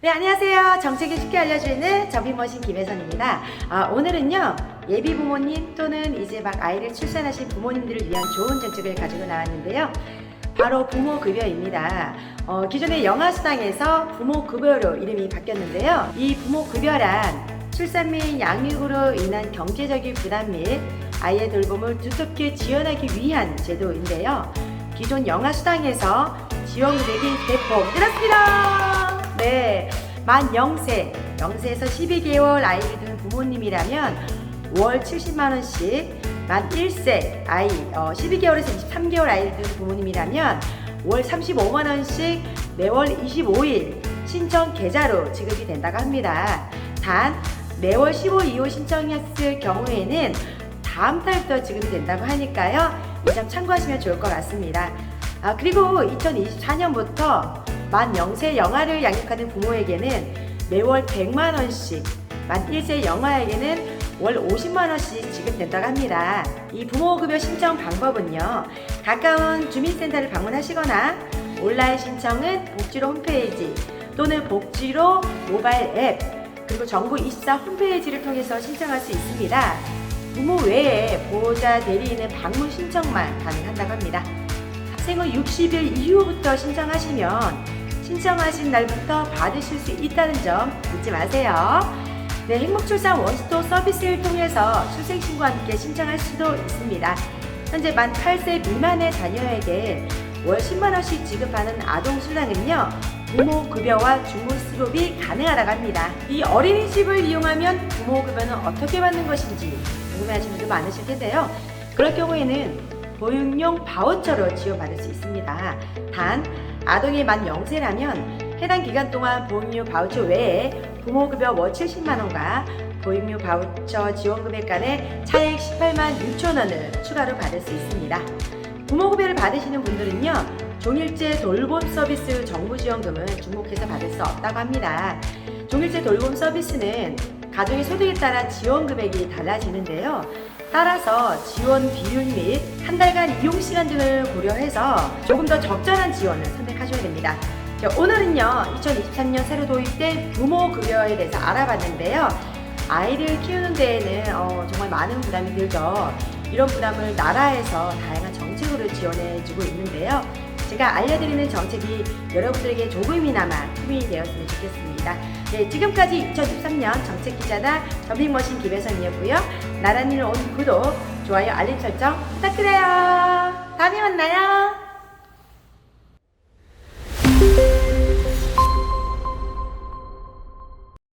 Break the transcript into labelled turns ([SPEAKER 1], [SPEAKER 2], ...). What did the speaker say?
[SPEAKER 1] 네, 안녕하세요. 정책이 쉽게 알려주는 전빈머신 김혜선입니다. 아, 오늘은요, 예비 부모님 또는 이제 막 아이를 출산하신 부모님들을 위한 좋은 정책을 가지고 나왔는데요. 바로 부모급여입니다. 어, 기존의 영아수당에서 부모급여로 이름이 바뀌었는데요. 이 부모급여란 출산 및 양육으로 인한 경제적인 부담 및 아이의 돌봄을 두텁게 지원하기 위한 제도인데요. 기존 영아수당에서 지원금액이 대폭 늘었습니다. 네, 만 0세, 0세에서 12개월 아이를 둔 부모님이라면 월 70만 원씩, 만 1세 아이, 어, 12개월에서 23개월 아이를 둔 부모님이라면 월 35만 원씩 매월 25일 신청 계좌로 지급이 된다고 합니다. 단 매월 15, 2호 신청했을 경우에는 다음 달부터 지급이 된다고 하니까요. 이 점 참고하시면 좋을 것 같습니다. 아, 그리고 2024년부터 만 0세 영아를 양육하는 부모에게는 매월 100만 원씩, 만 1세 영아에게는 월 50만 원씩 지급된다고 합니다. 이 부모급여 신청 방법은요. 가까운 주민센터를 방문하시거나 온라인 신청은 복지로 홈페이지 또는 복지로 모바일 앱 그리고 정부 24 홈페이지를 통해서 신청할 수 있습니다. 부모 외에 보호자 대리인은 방문 신청만 가능한다고 합니다. 생후 60일 이후부터 신청하시면 신청하신 날부터 받으실 수 있다는 점 잊지 마세요. 네, 행복출산 원스톱 서비스를 통해서 출생신고와 함께 신청할 수도 있습니다. 현재 만 8세 미만의 자녀에게 월 10만원씩 지급하는 아동수당은요, 부모 급여와 주무 수급이 가능하다고 합니다. 이 어린이집을 이용하면 부모 급여는 어떻게 받는 것인지 궁금해하시는 분도 많으실 텐데요. 그럴 경우에는 보육용 바우처로 지원받을 수 있습니다. 단, 아동이 만 0세라면 해당 기간 동안 보육료 바우처 외에 부모급여 월 70만원과 보육료 바우처 지원금액 간의 차액 18만 6천원을 추가로 받을 수 있습니다. 부모급여를 받으시는 분들은요, 종일제 돌봄 서비스 정부 지원금은 중복해서 받을 수 없다고 합니다. 종일제 돌봄 서비스는 가족의 소득에 따라 지원 금액이 달라지는데요. 따라서 지원 비율 및 한 달간 이용 시간 등을 고려해서 조금 더 적절한 지원을 선택하셔야 됩니다. 자, 오늘은요, 2023년 새로 도입된 부모 급여에 대해서 알아봤는데요. 아이를 키우는 데에는 어, 정말 많은 부담이 들죠. 이런 부담을 나라에서 다양한 정책으로 지원해주고 있는데요. 제가 알려드리는 정책이 여러분들에게 조금이나마 힘이 되었으면 좋겠습니다. 네, 지금까지 2013년 정책 기자나 전빅머신 김혜선이었고요. 나란히를 온 구독, 좋아요, 알림 설정 부탁드려요. 다음에 만나요.